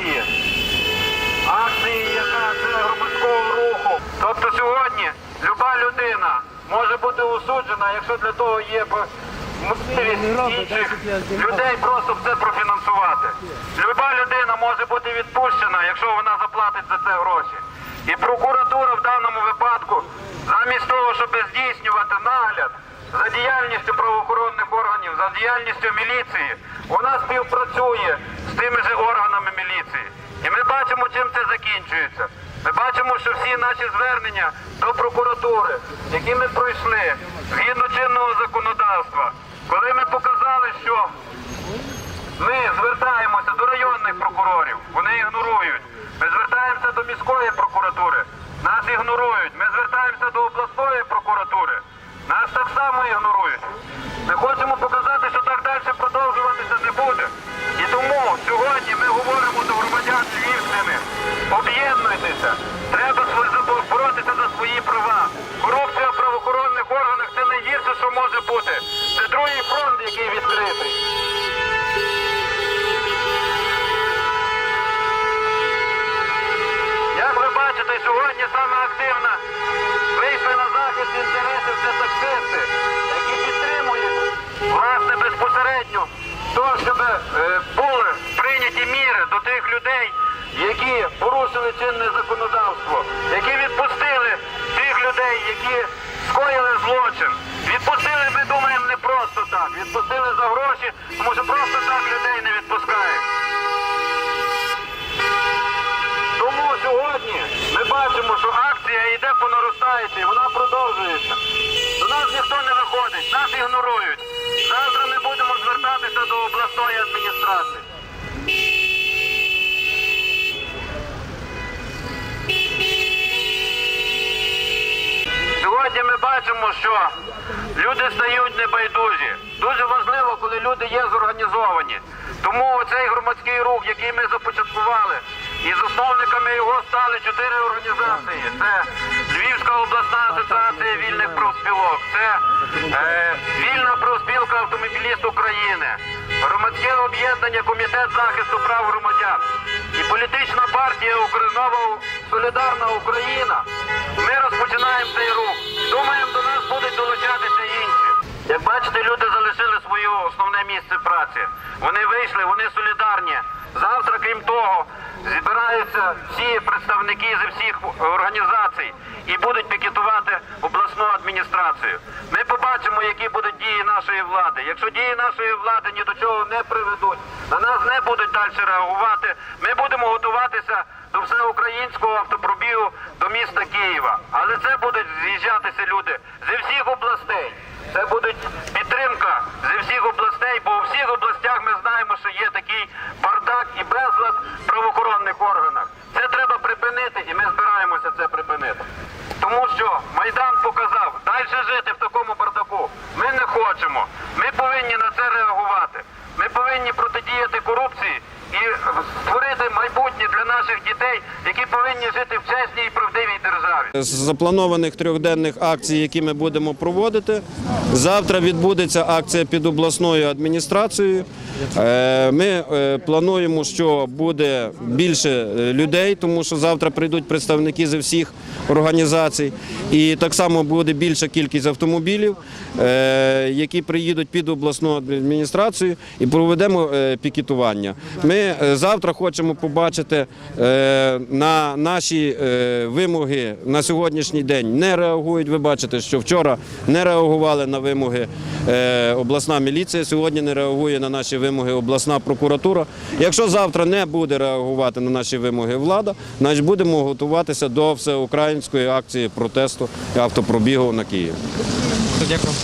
акції. Акції, яка це громадського руху. Тобто сьогодні люба людина може бути осуджена, якщо для того є можливість інших людей просто все профінансувати. Люба людина може бути відпущена, якщо вона заплатить за це гроші. І прокуратура в даному випадку, замість того, щоб здійснювати нагляд за діяльністю правоохоронних органів, за діяльністю міліції, вона співпрацює з тими же органами міліції. І ми бачимо, чим це закінчується. Ми бачимо, що всі наші звернення до прокуратури, які ми пройшли згідно чинного законодавства, коли ми показали, що ми звертаємося до районних прокурорів, вони ігнорують. Ми звертаємося до міської прокуратури, нас ігнорують. Ми звертаємося до обласної прокуратури, нас так само ігнорують. Ми хочемо показати, що так далі продовжуватися не буде. І тому сьогодні громадян Львівщини. Об'єднуйтеся. Треба боротися за свої права. Корупція в правоохоронних органах це найгірше, що може бути. Це другий фронт, який відкритий. Як ви бачите, сьогодні саме активно вийшли на захист інтересів це таксисти, які підтримують власне безпосередньо то, щоб е, були прийняті міри до тих людей, які порушили чинне законодавство, які відпустили тих людей, які скоїли злочин. Відпустили, ми думаємо, не просто так. Відпустили за гроші, тому що просто так людей не відпускають. Тому сьогодні ми бачимо, що акція йде по наростаючій, вона продовжується. До нас ніхто не виходить, нас ігнорують. Завтра ми будемо звертатися до обласної адміністрації. Сьогодні що люди стають небайдужі. Дуже важливо, коли люди є зорганізовані. Тому цей громадський рух, який ми започаткували, і засновниками його стали чотири організації. Це Львівська обласна асоціація вільних профспілок, це е, вільна профспілка автомобіліст України, громадське об'єднання Комітет захисту прав громадян і політична партія Українова Солідарна Україна. Ми розпочинаємо цей рух. Думаємо, до нас будуть долучатися інші. Як бачите, люди залишили своє основне місце праці. Вони вийшли, вони солідарні. Завтра, крім того, зібираються всі представники зі всіх організацій і будуть пікетувати обласну адміністрацію. Ми побачимо, які будуть дії нашої влади. Якщо дії нашої влади ні до чого не приведуть, на нас не будуть далі реагувати. Ми будемо готуватися до всеукраїнського автопробігу до міста Києва. Але це будуть з'їжджатися люди зі всіх областей. Це буде підтримка зі всіх областей, бо у всіх областях ми знаємо, що є такий бардак і безлад правоохоронних органах. Це треба припинити, і ми збираємося це припинити. Тому що Майдан показав, далі жити в такому бардаку ми не хочемо. Ми повинні на це реагувати. Ми повинні протидіяти корупції і створити майбутнє для наших дітей, які повинні жити в чесній і. З запланованих трьохденних акцій, які ми будемо проводити, завтра відбудеться акція під обласною адміністрацією. Е, Ми е, плануємо, що буде більше е, людей, тому що завтра прийдуть представники зі всіх організацій, і так само буде більша кількість автомобілів, які приїдуть під обласну адміністрацію, і проведемо пікетування. Ми завтра хочемо побачити на наші вимоги на сьогоднішній день не реагують. Ви бачите, що вчора не реагували на вимоги е, обласна міліція, сьогодні не реагує на наші вимоги обласна прокуратура. Якщо завтра не буде реагувати на наші вимоги влада, значить будемо готуватися до всеукраїнської акції протесту автопробігу на Київ. Дякую.